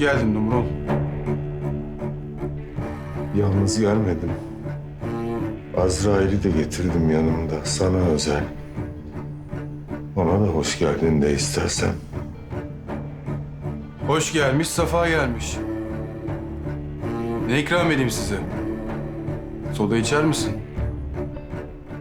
Geldin Dumrul. Yalnız gelmedim. Azrail'i de getirdim yanımda. Sana özel. Ona da hoş geldin de istersen. Hoş gelmiş, safa gelmiş. Ne ikram edeyim size? Soda içer misin?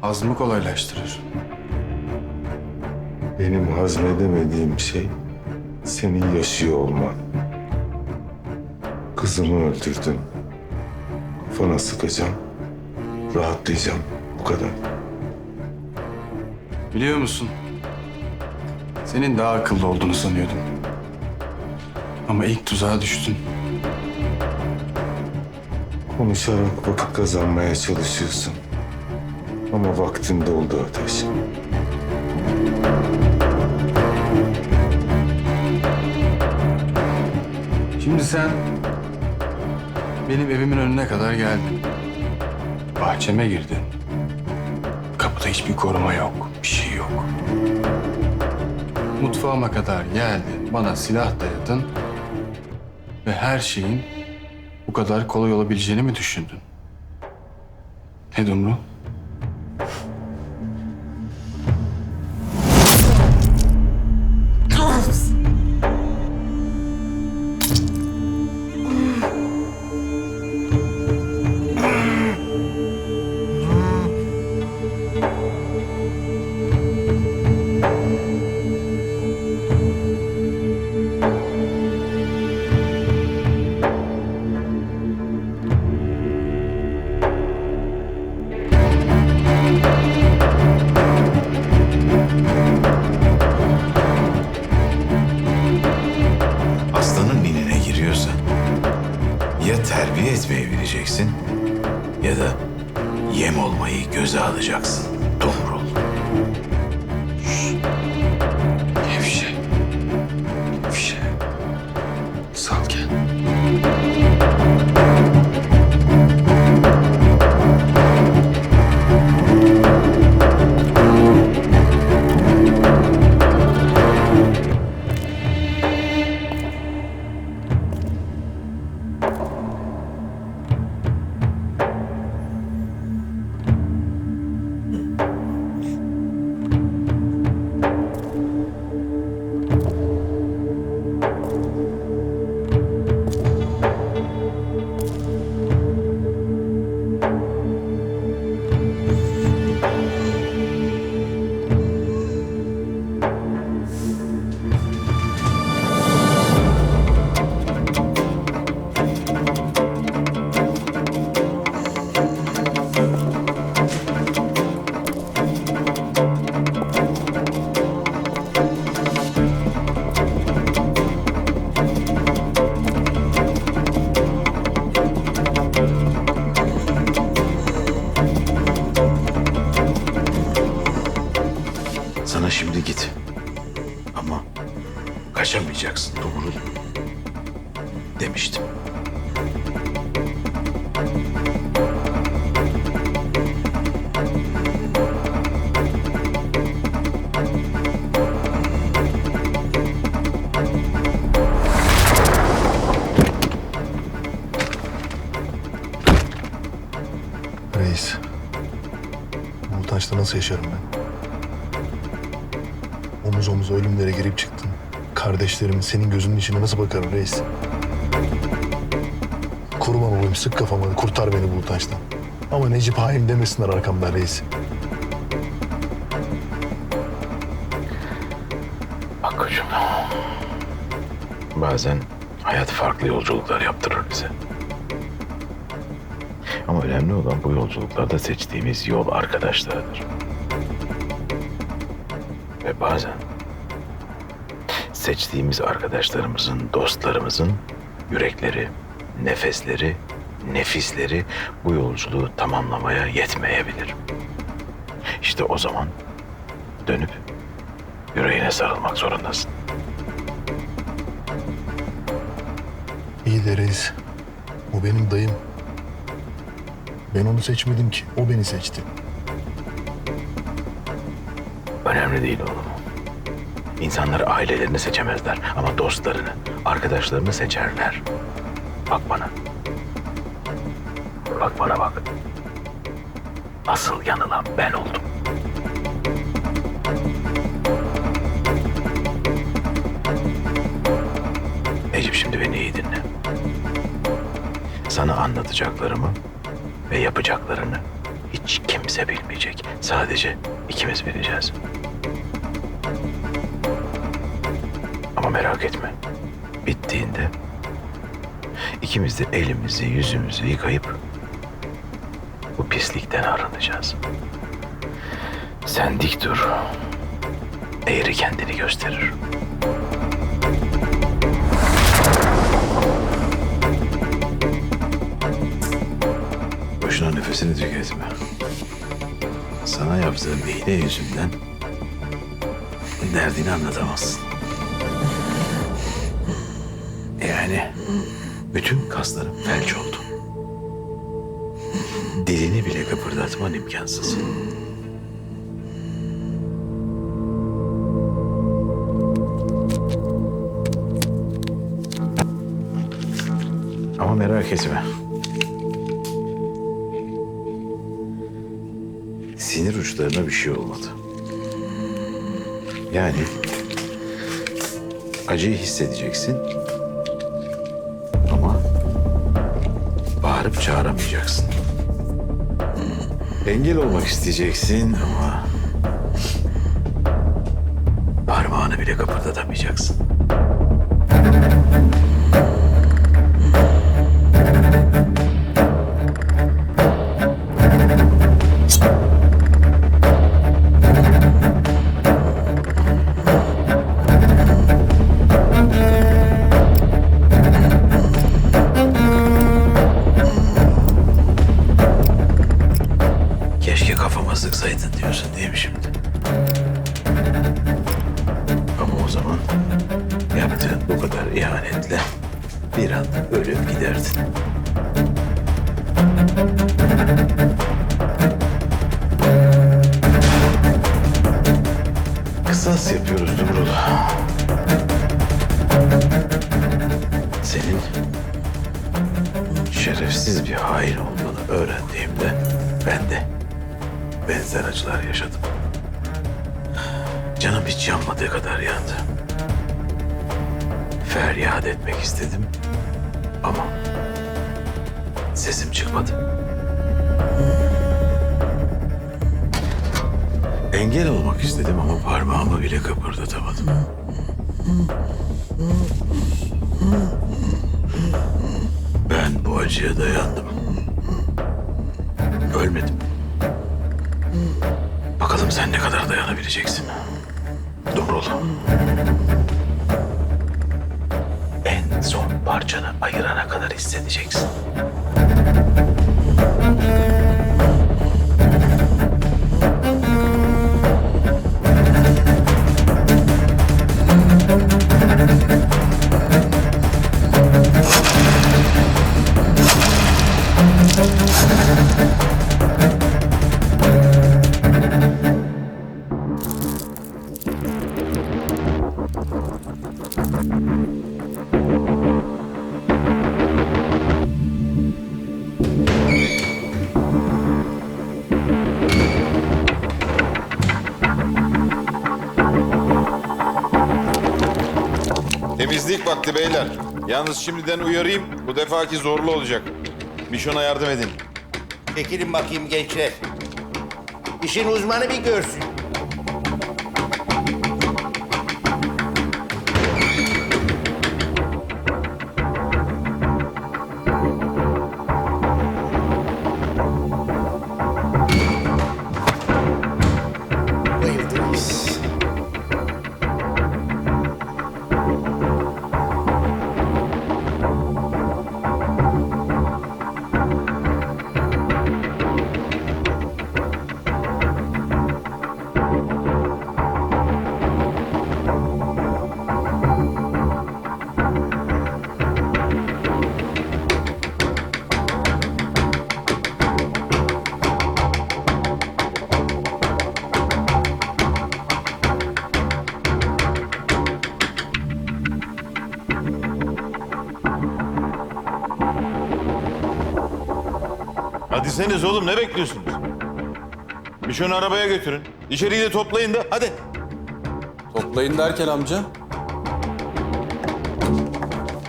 Hazmı kolaylaştırır. Benim hazmedemediğim şey senin yaşıyor olman. Kızımı öldürdün. Kafana sıkacağım. Rahatlayacağım. Bu kadar. Biliyor musun? Senin daha akıllı olduğunu sanıyordum. Ama ilk tuzağa düştün. Konuşarak vakit kazanmaya çalışıyorsun. Ama vaktin doldu ateş. Şimdi sen benim evimin önüne kadar geldin. Bahçeme girdin. Kapıda hiçbir koruma yok, bir şey yok. Mutfağıma kadar geldin, bana silah dayadın. Ve her şeyin bu kadar kolay olabileceğini mi düşündün? Ne Dumru? Etmeyi bileceksin ya da yem olmayı göze alacaksın. Kaçamayacaksın Dumrul. Demiştim. Reis. Bu taşta nasıl yaşarım ben? Omuz omuza ölümlere girip çıktım. Kardeşlerimin senin gözünün içine nasıl bakarım reis? Kurban olayım sık kafama kurtar beni bu taştan. Ama Necip hain demesinler arkamdan reis. Bak koçum. Bazen hayat farklı yolculuklar yaptırır bize. Ama önemli olan bu yolculuklarda seçtiğimiz yol arkadaşlarıdır. Ve bazen seçtiğimiz arkadaşlarımızın, dostlarımızın yürekleri, nefesleri, nefisleri bu yolculuğu tamamlamaya yetmeyebilir. İşte o zaman dönüp yüreğine sarılmak zorundasın. İyi de reis. O benim dayım. Ben onu seçmedim ki. O beni seçti. Önemli değil oğlum. İnsanlar ailelerini seçemezler ama dostlarını, arkadaşlarını seçerler. Bak bana. Bak bana bak. Asıl yanılan ben oldum. Necip şimdi beni iyi dinle. Sana anlatacaklarımı ve yapacaklarını hiç kimse bilmeyecek. Sadece ikimiz bileceğiz. Merak etme. Bittiğinde ikimiz de elimizi yüzümüzü yıkayıp bu pislikten arınacağız. Sen dik dur. Eğri kendini gösterir. Boşuna nefesini tüketme. Sana yaptığım iğne yüzünden derdini anlatamazsın. Yani bütün kasların felç oldu. Dilini bile kıpırdatman imkansız. Ama merak etme. Sinir uçlarına bir şey olmadı. Yani acıyı hissedeceksin bağırıp çağıramayacaksın. Engel olmak isteyeceksin ama parmağını bile kıpırdatamayacaksın. Kafama sıksaydın diyorsun değil mi şimdi? Ama o zaman yaptığın bu kadar ihanetle bir anda ölüp giderdin. Kısas yapıyoruz Dumrul. Senin şerefsiz bir hain olduğunu öğrendiğimde ben de benzer acılar yaşadım. Canım hiç yanmadığı kadar yandı. Feryat etmek istedim ama sesim çıkmadı. Engel olmak istedim ama parmağımı bile kıpırdatamadım. Ben bu acıya dayandım. Ölmedim. Bakalım sen ne kadar dayanabileceksin. Dumrul. En son parçanı ayırana kadar hissedeceksin. Temizlik vakti beyler. Yalnız şimdiden uyarayım. Bu defaki zorlu olacak. Mişon'a yardım edin. Çekilin bakayım gençler. İşin uzmanı bir görsün. Girseniz oğlum ne bekliyorsunuz? Bir şunu arabaya götürün. İçeriği de toplayın da hadi. Toplayın derken amca.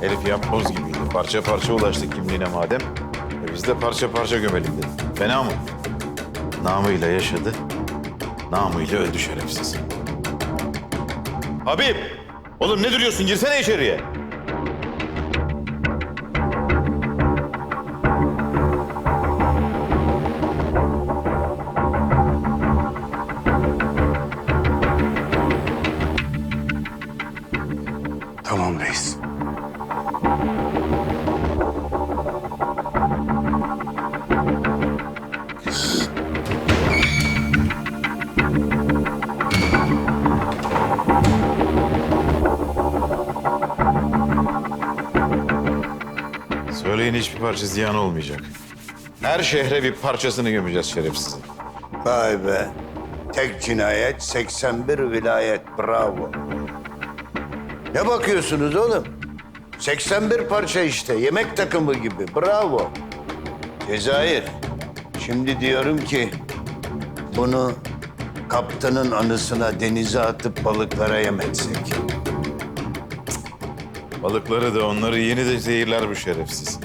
Herif yapboz gibiydi. Parça parça ulaştık kimliğine madem. E biz de parça parça gömelim dedik. Fena mı? Namıyla yaşadı. Namıyla öldü şerefsiz. Habib! Oğlum ne duruyorsun? Girsene içeriye. Tamam reis. Söyleyin hiçbir parça ziyan olmayacak. Her şehre bir parçasını gömeceğiz şerefsizin. Vay be. Tek cinayet 81 vilayet. Bravo. Ne bakıyorsunuz oğlum? 81 parça işte. Yemek takımı gibi. Bravo. Cezayir. Şimdi diyorum ki bunu kaptanın anısına denize atıp balıklara yem etsek. Balıkları da onları yeni de zehirler bu şerefsiz.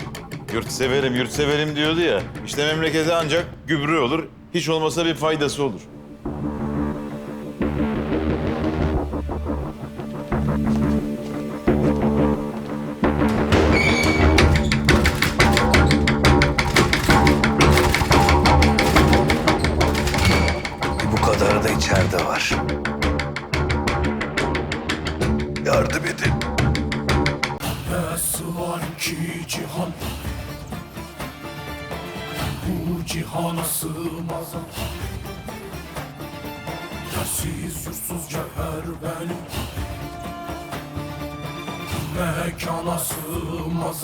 Yurt severim, yurt severim diyordu ya. İşte memlekete ancak gübre olur, hiç olmasa bir faydası olur. Yardım edin. var ki cihan. Bu cihana sığmaz. Yersiz yursuz cevher benim. Mekana sığmaz